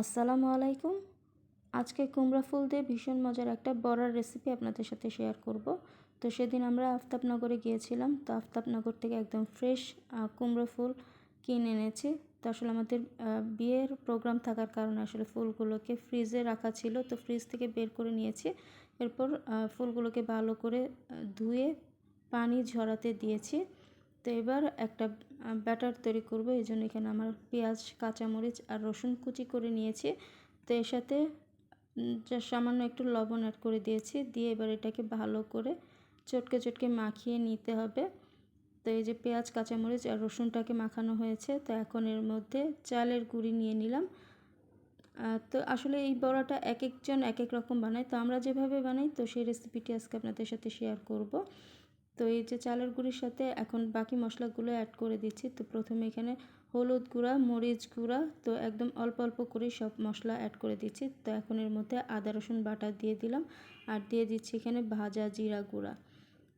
আসসালামু আলাইকুম। আজকে কুমড়া ফুল দিয়ে ভীষণ মজার একটা বড়ার রেসিপি আপনাদের সাথে শেয়ার করব। তো সেদিন আমরা আফতাবনগরে গিয়েছিলাম, তো আফতাবনগর থেকে একদম ফ্রেশ কুমড়ো ফুল কিনে এনেছি। তো আসলে আমাদের বিয়ের প্রোগ্রাম থাকার কারণে আসলে ফুলগুলোকে ফ্রিজে রাখা ছিল, তো ফ্রিজ থেকে বের করে নিয়েছি। এরপর ফুলগুলোকে ভালো করে ধুয়ে পানি ঝরাতে দিয়েছি। তো এবার একটা ব্যাটার তৈরি করব। এই জন্য এখানে আমার পেঁয়াজ, কাঁচামরিচ আর রসুন কুচি করে নিয়েছি। তো এর সাথে যা সামান্য একটু লবণ অ্যাড করে দিয়েছি। দিয়ে এবার এটাকে ভালো করে চটকে চটকে মাখিয়ে নিতে হবে। তো এই যে পেঁয়াজ, কাঁচামরিচ আর রসুনটাকে মাখানো হয়েছে। তো এখন এর মধ্যে চালের গুঁড়ি নিয়ে নিলাম। তো আসলে এই বড়াটা এক একজন এক এক রকম বানায়। তো আমরা যেভাবে বানাই, তো সেই রেসিপিটি আজকে আপনাদের সাথে শেয়ার করব। তো এই যে চালের গুঁড়ির সাথে এখন বাকি মশলাগুলো অ্যাড করে দিচ্ছি। তো প্রথমে এখানে হলুদ গুঁড়া, মরিচ গুঁড়া, তো একদম অল্প অল্প করে সব মশলা অ্যাড করে দিচ্ছি। তো এখন এর মধ্যে আদা, রসুন বাটা দিয়ে দিলাম আর দিয়ে দিচ্ছি এখানে ভাজা জিরা গুঁড়া।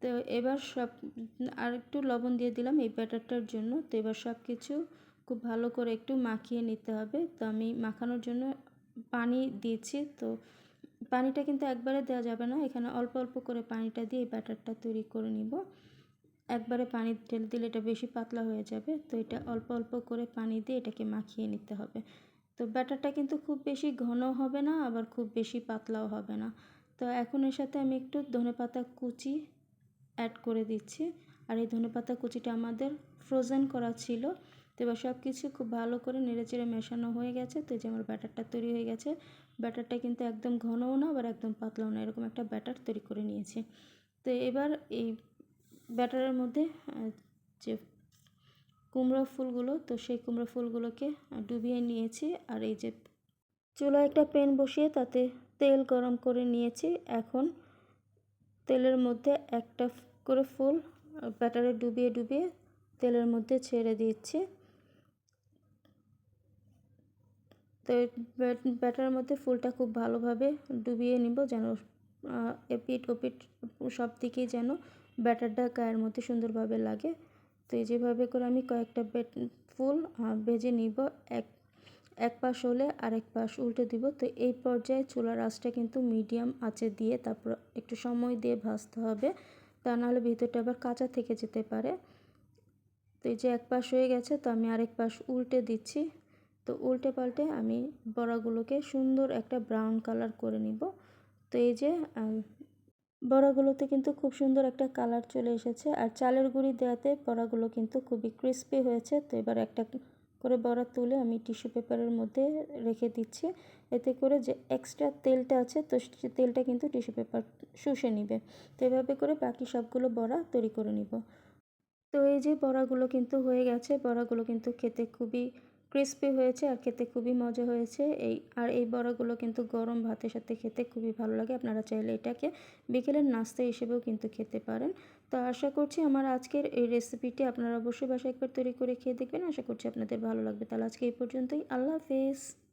তো এবার সব আর একটু লবণ দিয়ে দিলাম এই ব্যাটারটার জন্য। তো এবার সব কিছু খুব ভালো করে একটু মাখিয়ে নিতে হবে। তো আমি মাখানোর জন্য পানি দিয়েছি তো পানিটা কিন্তু একবারে দেওয়া যাবে না। এখানে অল্প অল্প করে পানিটা দিয়ে ব্যাটারটা তৈরি করে নিব। একবারে পানি ঢেলে দিলে এটা বেশি পাতলা হয়ে যাবে। তো এটা অল্প অল্প করে পানি দিয়ে এটাকে মাখিয়ে নিতে হবে। তো ব্যাটারটা কিন্তু খুব বেশি ঘন হবে না, আবার খুব বেশি পাতলাও হবে না। তো এখন এর সাথে আমি একটু ধনেপাতা কুচি অ্যাড করে দিচ্ছি। আর এই ধনেপাতা কুচিটা আমাদের ফ্রোজেন করা ছিল। তো এবার সব কিছু খুব ভালো করে নেড়েচেড়ে মেশানো হয়ে গেছে। তো যে আমার ব্যাটারটা তৈরি হয়ে গেছে। ব্যাটারটা কিন্তু একদম ঘনও না, আবার একদম পাতলাও না। এরকম একটা ব্যাটার তৈরি করে নিয়েছি। তো এবার এই ব্যাটারের মধ্যে যে কুমড়ো ফুলগুলো, তো সেই কুমড়ো ফুলগুলোকে ডুবিয়ে নিয়েছি। আর এই যে চুলায় একটা প্যান বসিয়ে তাতে তেল গরম করে নিয়েছি। এখন তেলের মধ্যে একটা করে ফুল ব্যাটারে ডুবিয়ে ডুবিয়ে তেলের মধ্যে ছেড়ে দিচ্ছি। তো ব্যাটারের মধ্যে ফুলটা খুব ভালোভাবে ডুবিয়ে নিব যেন এপিট ওপিট সব দিকেই যেন ব্যাটারটা গায়ের মধ্যে সুন্দরভাবে লাগে। তো এই যেভাবে করে আমি কয়েকটা ফুল ভেজে নিব। এক এক পাশ হলে আরেক পাশ উল্টে দিব। তো এই পর্যায়ে চুলার আঁচটা কিন্তু মিডিয়াম আঁচে দিয়ে তারপর একটু সময় দিয়ে ভাজতে হবে। তা নাহলে ভিতরটা আবার কাঁচা থেকে যেতে পারে। তো এই যে এক পাশ হয়ে গেছে, তো আমি আরেক পাশ উল্টে দিচ্ছি। তো উল্টে পাল্টে আমি বড়াগুলোকে সুন্দর একটা ব্রাউন কালার করে নিব। তো এই যে বড়াগুলোতে কিন্তু খুব সুন্দর একটা কালার চলে এসেছে। আর চালের গুঁড়ি দেওয়াতে বড়াগুলো কিন্তু খুবই ক্রিস্পি হয়েছে। তো এবার একটা করে বড়া তুলে আমি টিস্যু পেপারের মধ্যে রেখে দিচ্ছি। এতে করে যে এক্সট্রা তেলটা আছে, তো সে তেলটা কিন্তু টিস্যু পেপার শুষে নিবে। তো এভাবে করে বাকি সবগুলো বড়া তৈরি করে নিব। তো এই যে বড়াগুলো কিন্তু হয়ে গেছে। বড়াগুলো কিন্তু খেতে খুবই ক্রিস্পি হয়েছে আর খেতে খুবই মজা হয়েছে। এই, আর এই বড়াগুলো কিন্তু গরম ভাতের সাথে খেতে খুবই ভালো লাগে। আপনারা চাইলে এটাকে বিকেলের নাস্তা হিসেবেও কিন্তু খেতে পারেন। তো আশা করছি আমার আজকের এই রেসিপিটি আপনারা অবশ্যই বাসায় একবার তৈরি করে খেয়ে দেখবেন। আশা করছি আপনাদের ভালো লাগবে। তাহলে আজকে এই পর্যন্তই। আল্লাহ হাফেজ।